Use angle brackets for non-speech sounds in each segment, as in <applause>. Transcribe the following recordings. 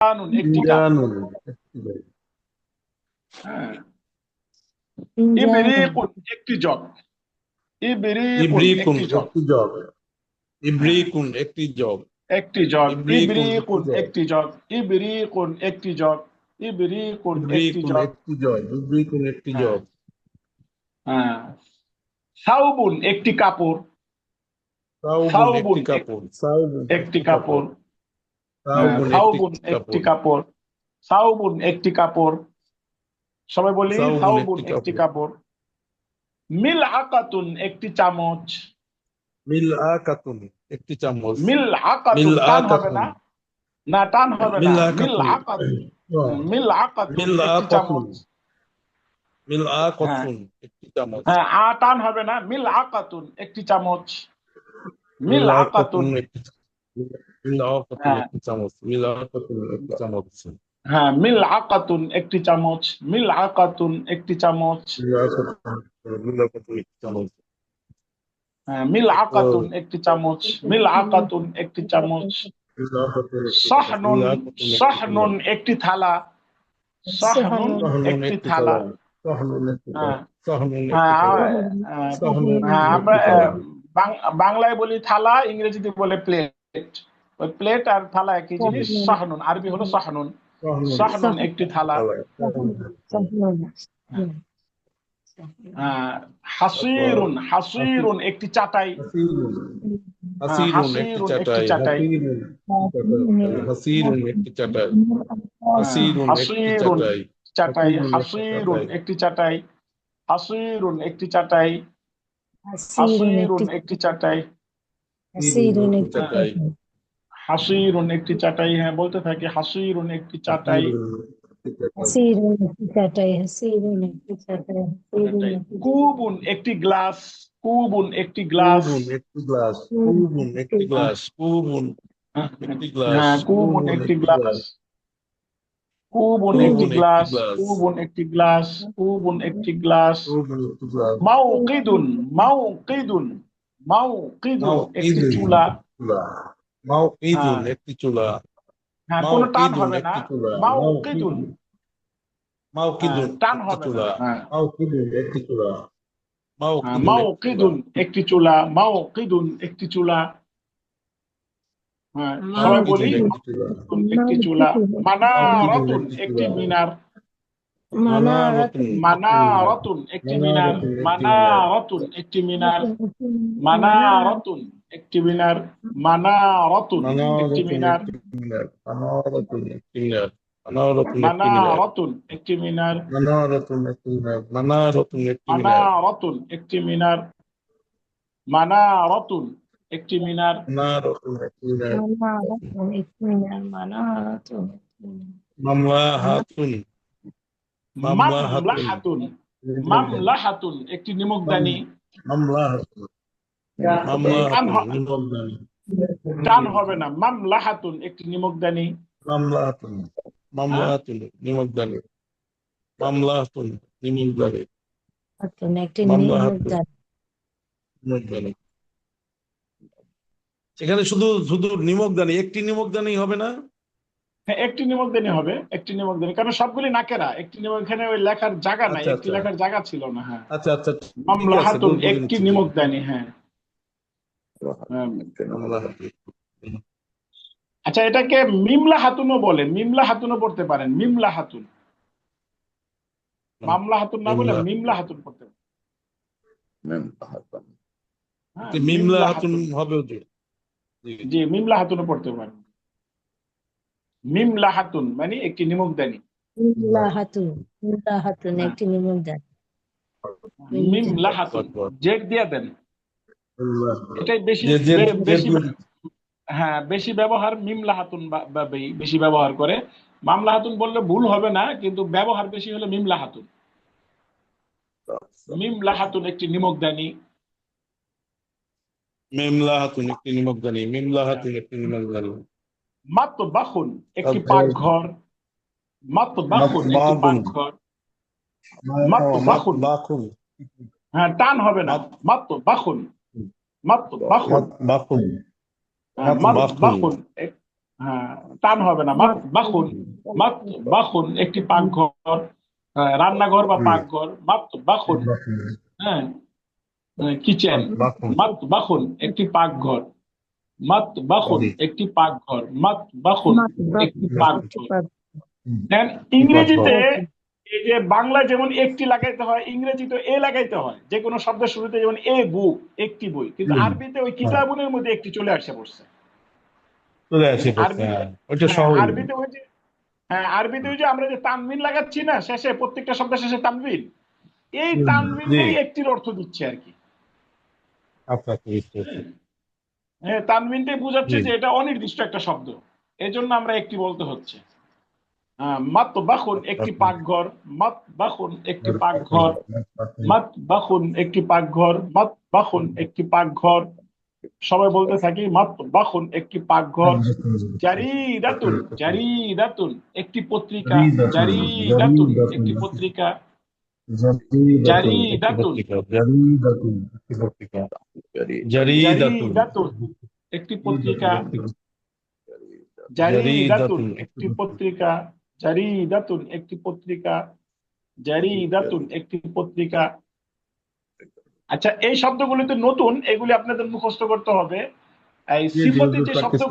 একটি একটি জব একটি একটি জব হ্যাঁ একটি কাপড় একটি কাপড় একটি কাপড় সাউবুন সাউবুন একটি কাপড়। সাউবুন একটি কাপড়। সবাই বলি সাউবুন একটি কাপড়। মিল আকাতুন একটি চামচ। মিল আকাতুন একটি চামচ। মিল আকাতুন টান হবে না। না টান হবে না। মিল আকাতুন। মিল আকাতুন মিল আকাতুন। চামচ। মিল আকাতুন একটি চামচ। হ্যাঁ আ টান হবে না। মিল আকাতুন একটি চামচ। মিল আকাতুন একটি হ্যাঁ। চামচ। মিল একটি চামচ হ্যাঁ মিল আকাতুন একটি চামচ মিল আকাতুন একটি চামচ। মিল আকাতুন একটি চামচ। হ্যাঁ মিল আকাতুন একটি চামচ মিল আকাতুন একটি চামচ। সাহনুন সাহনুন একটি থালা। সাহনুন একটি থালা। হ্যাঁ। হ্যাঁ, হ্যাঁ, আমরা বাংলায় বলি থালা ইংরেজিতে বলে প্লেট ওই প্লেট আর থালা একই জিনিস সাহনুন আরবি হলো সাহনুন সাহনুন একটি থালা হ্যাঁ, হাসিরুন হাসিরুন একটি চাটাই হাসিরুন একটি চাটাই হাসিরুন একটি চাটাই হাসিরুন একটি চাটাই হাসিরুন হাসিরুন একটি চাটাই। একটি চাটাই হাসিরুন একটি চাটাই হাসিরুন একটি চাটাই হাসিরুন একটি চাটাই। হাসিরুন একটি চাটাই হ্যাঁ বলতে থাকি হাসিরুন একটি চাটাই কুবুন একটি গ্লাস কুবুন একটি গ্লাস কুবুন একটি গ্লাস কুবুন একটি গ্লাস কুবুন একটি গ্লাস হ্যাঁ কুবুন একটি গ্লাস কুবুন একটি গ্লাস কুবুন একটি গ্লাস কুবুন একটি গ্লাস মাউকিদুন মাউকিদুন মাউকিদুন একটি চুলা মাউকিদুন। একটি চুলা হ্যাঁ কোনো টান হবে না একটি চুলা মাউকিদুন মাউকিদুন হ্যাঁ, টান একটি হবে চুলা মাউকিদুন একটি চুলা। মাউকিদুন একটি চুলা মাউকিদুন একটি চুলা হ্যাঁ সবাই বলি একটি চুলা মানারাতুন একটি মিনার মানারাতুন মানারাতুন একটি মিনার মানারাতুন একটি মিনার মানারাতুন একটি মিনার মানারাতুন একটি মিনার মানারাতুন একটি মিনার মানারাতুন একটি মিনার মানারাতুন একটি মিনার মানারাতুন একটি মিনার মানারাতুন মামলাহাতুন। মামলাহাতুন একটি নিমকদানি। টান হবে না। মামলাহাতুন একটি নিমকদানি। মামলাহাতুন নিমকদানি। মামলাহাতুন নিমকদানি। মামলাহাতুন। নিমকদানি। নিমকদানি। এখানে শুধু শুধু নিমকদানি একটি নিমকদানি হবে না? হ্যাঁ একটি নিমকদানি হবে একটি নিমকদানি কারণ সবগুলি নাকেরা একটি নিমক এখানে ওই লেখার জায়গা নাই আচ্ছা, একটি আচ্ছা। লেখার জায়গা ছিল না হ্যাঁ আচ্ছা আচ্ছা ঠিক আছে, মামলাহাতুন বলতে একটি। নিমকদানি হ্যাঁ হ্যাঁ। আচ্ছা এটাকে মিমলা হাতুনও বলে মিমলা হাতুনও পড়তে পারেন মিমলা হাতুন মামলা হাতুন না বলে মিমলা। মিমলা হাতুন পড়তে পারেন হ্যাঁ, মিমলা হাতুন হবে জি মিমলা হাতুনও পড়তে পারেন মিম লাহাতুন মানে একটি নিমকদানি দানি। হ্যাঁ।, হ্যাঁ বেশি ব্যবহার বেশি ব্যবহার করে। মামলা হাতুন বললে ভুল হবে না কিন্তু ব্যবহার বেশি হলে মিম লাহাতুন আচ্ছা। মিম লাহাতুন একটি নিমকদানি মিম লাহাতুন একটি নিমকদানি মিম লাহাতুন একটি নিমকদানি মাত্র বাখুন একটি পাকঘর মাত্র বাখুন একটি পাকঘর মাত্র বাখুন হ্যাঁ টান হবে না মাত্র বাখুন মাত্র বাখুন বাখুন বাখুন টান হবে না বাখুন মাত্র বাখুন একটি পাকঘর হ্যাঁ, রান্নাঘর বা পাকঘর মাত্র বাখুন হ্যাঁ, হ্যাঁ কিচেন মাত্র বাখুন একটি পাকঘর। মাত বাখুন একটি পাকঘর মাত বাখুন একটি পাকঘর। দেন ইংরেজিতে এই যে বাংলা যেমন একটি লাগাইতে হয় ইংরেজিতে এ লাগাইতে হয় যে কোনো শব্দের শুরুতে যেমন এ বুক একটি বই কিন্তু আরবিতে ওই কিতাবুনের মধ্যে একটি চলে আসে পড়ছে। চলে আসে হ্যাঁ হ্যাঁ, আরবিতে ওই যে হ্যাঁ আরবিতে ওই যে আমরা যে তানবিন লাগাচ্ছি না শেষে প্রত্যেকটা শব্দের শেষে তানবিন। এই হুম, একটির অর্থ দিচ্ছে আর কি। আচ্ছা আচ্ছা। হ্যাঁ তানবিনটাই বোঝাচ্ছে যে এটা অনির্দিষ্ট একটা শব্দ। এই জন্য আমরা একটি বলতে হচ্ছে। মাত বাখুন একটি পাকঘর মাত বাখুন একটি পাকঘর মাত বাখুন একটি পাকঘর মাত বাখুন একটি পাকঘর। সবাই বলতে থাকি মাত বাখুন একটি পাকঘর। জারি দাতুন জারি দাতুন একটি পত্রিকা জারি দাতুন একটি পত্রিকা। একটি পত্রিকা, জারি একটি পত্রিকা। জারি দাতুন। একটি পত্রিকা। জারি দাতুন একটি পত্রিকা। জারি দাতুন একটি পত্রিকা। জারি দাতুন একটি পত্রিকা। আচ্ছা এই শব্দগুলি তো নতুন এগুলি আপনাদের মুখস্থ করতে হবে। এই সিফতি যে শব্দ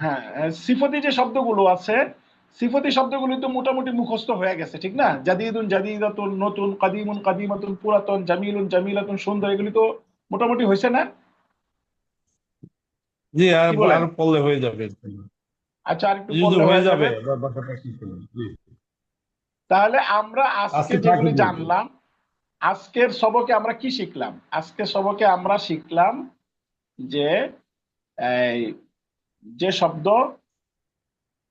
হ্যাঁ সিফতি যে শব্দগুলো আছে সিফতি শব্দগুলি তো মোটামুটি মুখস্থ হয়ে গেছে ঠিক না? জাদিদুন জাদিদাতুন নতুন কাদিমুন কাদিমাতুন পুরাতন জামিলুন জামিলাতুন সুন্দর এগুলি তো মোটামুটি হয়েছে না? জি আর আর পড়লে হয়ে যাবে। আচ্ছা আর একটু পড়লে হয়ে যাবে। তাহলে আমরা আজকে আজকে যেগুলি জানলাম আজকের সবকে আমরা কি শিখলাম? আজকের সবকে আমরা শিখলাম যে এই, যে শব্দ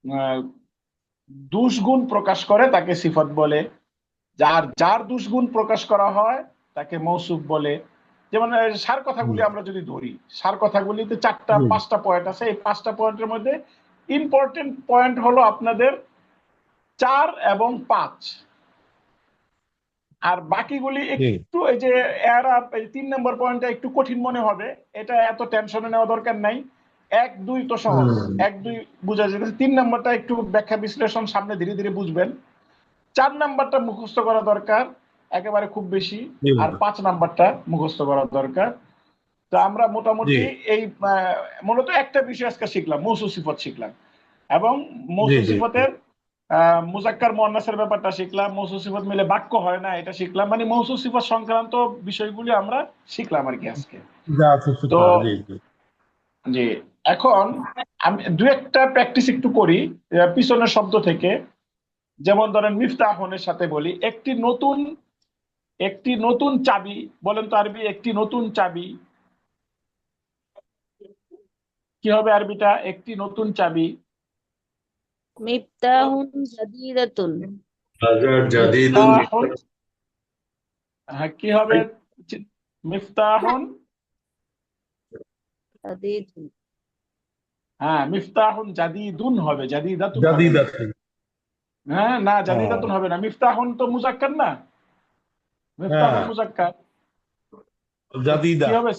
আহ, দুষ্গুণ প্রকাশ করে তাকে সিফত বলে। যার যার দুষ্গুণ প্রকাশ করা হয় তাকে মৌসুফ বলে। যেমন সার কথাগুলি আমরা যদি ধরি সার কথাগুলিতে চারটা পাঁচটা পয়েন্ট আছে। এই পাঁচটা পয়েন্টের মধ্যে ইম্পর্টেন্ট পয়েন্ট হলো আপনাদের চার এবং পাঁচ। আর বাকিগুলি একটু এই যে এরা তিন নম্বর পয়েন্টটা একটু কঠিন মনে হবে। এটা এত টেনশনে নেওয়া দরকার নাই। এক দুই তো সহজ এক দুই বোঝা যেতেছে তিন নাম্বারটা একটু ব্যাখ্যা বিশ্লেষণ সামনে ধীরে ধীরে বুঝবেন। চার নাম্বারটা মুখস্থ করা দরকার একেবারে খুব বেশি। আর পাঁচ নাম্বারটা মুখস্থ করা দরকার। তো আমরা মোটামুটি এই মূলত একটা বিষয় আজকে শিখলাম মৌসু সিফত শিখলাম। এবং মৌসু। সিফতের মুজাক্কার মোয়ান্নাসের ব্যাপারটা শিখলাম। মৌসু সিফত মিলে বাক্য হয় না এটা শিখলাম। মানে মৌসু সিফত সংক্রান্ত বিষয়গুলি আমরা শিখলাম আর কি আজকে। তো- জি, এখন আমি দু একটা প্র্যাকটিস একটু করি পিছনের শব্দ থেকে। যেমন ধরেন মিফতাহনের সাথে বলি একটি নতুন একটি নতুন চাবি বলেন তো আরবি একটি নতুন চাবি। কি হবে আরবিটা? একটি নতুন চাবি। মিফতাহুন জাদিদাতুন। জাদিদুন হ্যাঁ কি হবে? মিফতাহুন জাদিদুন। হ্যাঁ মিফতাহুন জাদিদুন হবে জাদিদাতুন না। জাদিদাতুন। হ্যাঁ না জাদিদাতুন হ্যাঁ। হবে না। মিফতাহুন তো মুজাক্কার না? মিফতাহুন হ্যাঁ। মুজাক্কার। জাদিদা। কি হবে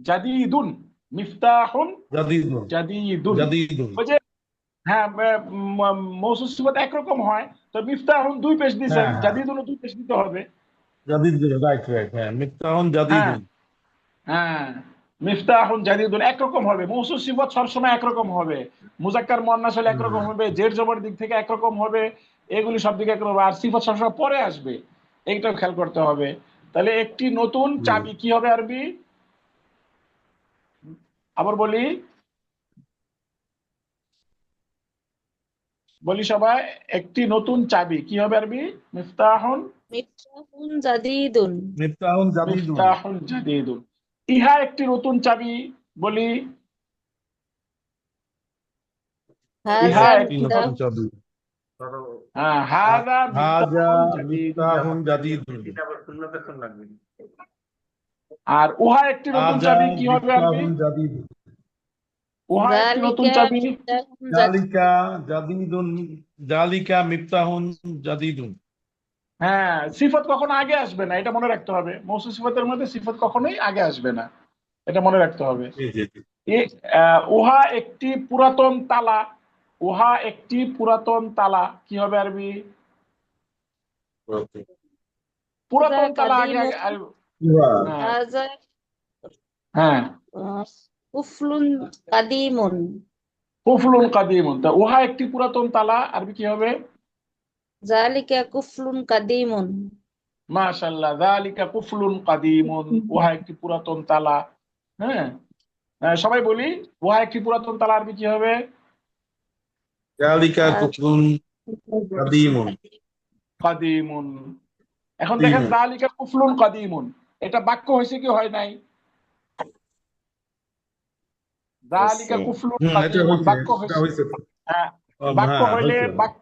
জাদিদুন। মিফতাহুন জাদিদুন। জাদিদুন। জাদিদুন। ওই হ্যাঁ মৌসুম সিফত একরকম হয়। তো মিফতাহুন দুই পেশ হ্যাঁ, হ্যাঁ। জাদিদুন দুই পেশ দিতে হবে। জাদিদুন রাইট রাইট হ্যাঁ মিফতাহুন জাদিদুন। হ্যাঁ। মিফতাহুন জাদিদুন একরকম হবে। মৌসুম সিফত সবসময় একরকম হবে। মুজাক্কার মুয়ান্নাস হলে একরকম হবে জের জবর দিক থেকে একরকম হবে এগুলি সব দিকে একরকম আর সিফত সবসময় পরে আসবে এইটাও খেয়াল করতে হবে। তাহলে একটি নতুন চাবি কি হবে আরবি? আবার বলি। বলি সবাই একটি নতুন চাবি কি হবে আরবি? মিফতাহুন মিফতাহুন জাদিদুন। মিফতাহুন জাদিদুন। মিফতাহুন জাদিদুন। ইহা একটি নতুন চাবি বলি। ইহা একটি নতুন চাবি। হ্যাঁ হাজা মিফতাহুন জাদিদুন। আর উহা একটি নতুন চাবি কি হবে জাদিদুন উহা একটি নতুন চাবি। জালিকা জাদিদুন জালিকা মিফতাহুন জাদিদুন হ্যাঁ সিফত কখনো আগে আসবে না এটা মনে রাখতে হবে। মৌসু সিফতের মধ্যে সিফত কখনোই আগে আসবে না এটা মনে রাখতে হবে। উহা একটি পুরাতন তালা উহা একটি পুরাতন তালা কি হবে আরবি? পুরাতন। তালা আগে হ্যাঁ।, হ্যাঁ। উফলুন কাদিমুন। উফলুন কাদিমুন তা উহা একটি পুরাতন তালা আরবি কি হবে? জালিকা কুফলুন কাদিমুন মাশাআল্লাহ জালিকা কুফলুন কাদিমুন একটি পুরাতন তালা। হ্যাঁ? হ্যাঁ সবাই বলি একটি পুরাতন তালা আরবি কি হবে? জালিকা কুফলুন কাদিমুন কাদিমুন এখন দেখেন জালিকা কুফলুন কাদিমুন এটা বাক্য হয়েছে কি হয় নাই? জালিকা কুফলুন কাদিমুন বাক্য হয়েছে। হ্যাঁ, বাক্য হইলে বাক্য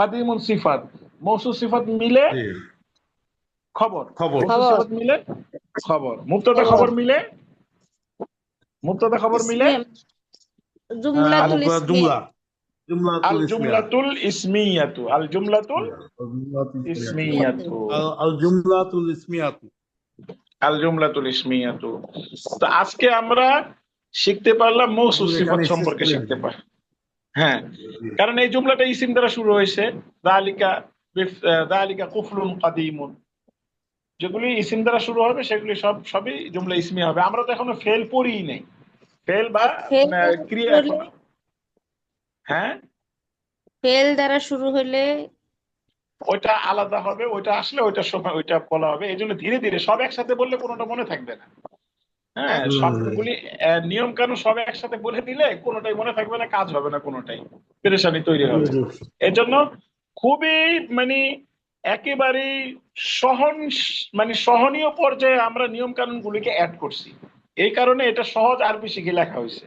কাদিমুন সিফাত। মৌসুম সিফাত মিলে খবর। খবর। মিলে খবর। মুক্তদা খবর মিলে মুক্তদা খবর মিলে আজকে আমরা শিখতে পারলাম মৌসুম সিফাত সম্পর্কে শিখতে পারি হ্যাঁ। কারণ এই জুমলাটা ইসিম দ্বারা শুরু হয়েছে। দালিকা দালিকা কুফলুন কাদিমুন। যেগুলি ইসিম দ্বারা শুরু হবে সেগুলি সব সবই জুমলা ইসমি হবে। আমরা তো এখনও ফেল পড়িই নাই। ফেল বা ক্রিয়া হ্যাঁ? ফেল দ্বারা শুরু হলে ওইটা আলাদা হবে ওইটা আসলে ওইটার সময় ওইটা বলা হবে। এই জন্য ধীরে ধীরে সব একসাথে বললে কোনোটা মনে থাকবে না। হ্যাঁ। সবগুলি নিয়ম কানুন সব একসাথে বলে দিলে কোনোটাই মনে থাকবে না কাজ হবে না কোনোটাই। পেরেশানি তৈরি হবে। এর জন্য খুবই মানে একেবারেই সহন মানে সহনীয় পর্যায়ে আমরা নিয়ম কানুন গুলিকে অ্যাড করছি। এই কারণে এটা সহজ আরবি শিখে লেখা হয়েছে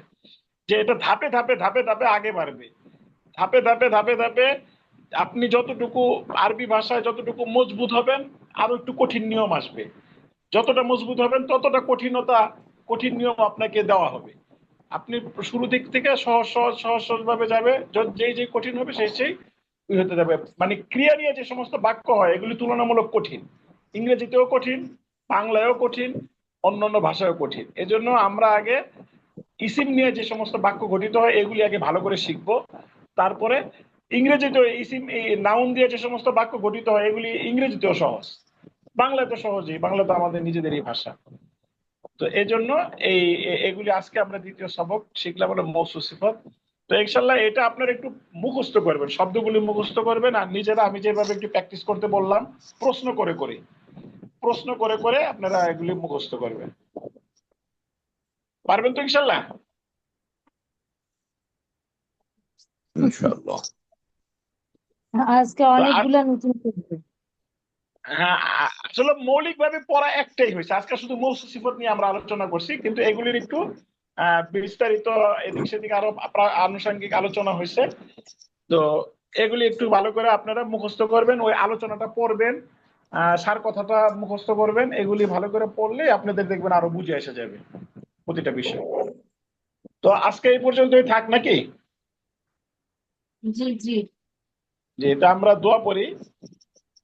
যে এটা ধাপে ধাপে ধাপে ধাপে আগে বাড়বে। ধাপে ধাপে ধাপে ধাপে আপনি যতটুকু আরবি ভাষায় যতটুকু মজবুত হবেন আরও একটু কঠিন নিয়ম আসবে। যতটা মজবুত হবেন, ততটা কঠিনতা, কঠিন নিয়ম আপনাকে দেওয়া হবে। আপনি শুরু দিক থেকে সহজ সহজ সহজ সহজ ভাবে যাবে যেই যেই কঠিন হবে, সেই সেই হতে যাবে। মানে ক্রিয়া নিয়ে যে সমস্ত বাক্য হয়, এগুলি তুলনামূলক কঠিন। ইংরেজিতেও কঠিন, বাংলায়ও কঠিন, অন্যান্য ভাষায়ও কঠিন। এজন্য আমরা আগে ইসিম নিয়ে যে সমস্ত বাক্য গঠিত হয়, এগুলি আগে ভালো করে শিখব। তারপরে ইংরেজিতেও ইসিম, এই নাউন দিয়ে যে সমস্ত বাক্য গঠিত হয়, এগুলি ইংরেজিতেও সহজ। বাংলা তো সহজেই বাংলা তো আমাদের নিজেদেরই ভাষা। তো এই জন্য এই এগুলি আজকে আমরা দ্বিতীয় সবক শিখলাম হলো মৌসু সিফত। তো ইনশাল্লাহ এটা আপনারা একটু মুখস্থ করবেন শব্দগুলি মুখস্থ করবেন আর নিজেরা আমি যেভাবে একটু প্র্যাকটিস করতে বললাম প্রশ্ন করে করে। প্রশ্ন করে করে আপনারা এগুলি মুখস্থ করবেন। পারবেন তো ইনশাল্লাহ? ইনশাআল্লাহ আজকে অনেকগুলা নতুন হ্যাঁ আসলে মৌলিক ভাবে পড়া একটাই হয়েছে। আজকে শুধু মৌসু সিফত নিয়ে আমরা আলোচনা করছি কিন্তু এগুলির একটু বিস্তারিত এদিক সেদিক আরও আনুষঙ্গিক আলোচনা হয়েছে। তো এগুলি একটু ভালো করে আপনারা মুখস্থ করবেন ওই আলোচনাটা পড়বেন সার কথাটা মুখস্থ করবেন এগুলি ভালো করে পড়লে আপনাদের দেখবেন আরও বুঝে এসে যাবে প্রতিটা বিষয়। তো আজকে এই পর্যন্তই থাক নাকি? জি জি। যে এটা আমরা দোয়া পড়ি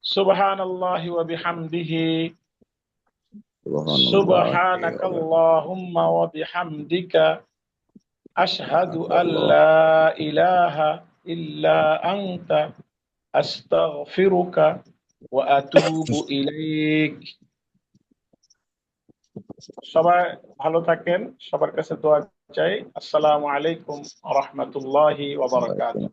সুবহান আল্লাহ ওয়া বিহামদিহি سبحانك اللهم وبحمدك أشهد أن لا إله إلا أنت أستغفرك وأتوب <laughs> إليك সবাই ভালো থাকেন সবার কাছে দোয়া চাই আসসালামু আলাইকুম রহমতুল্লাহি ওয়া বারাকাতুহু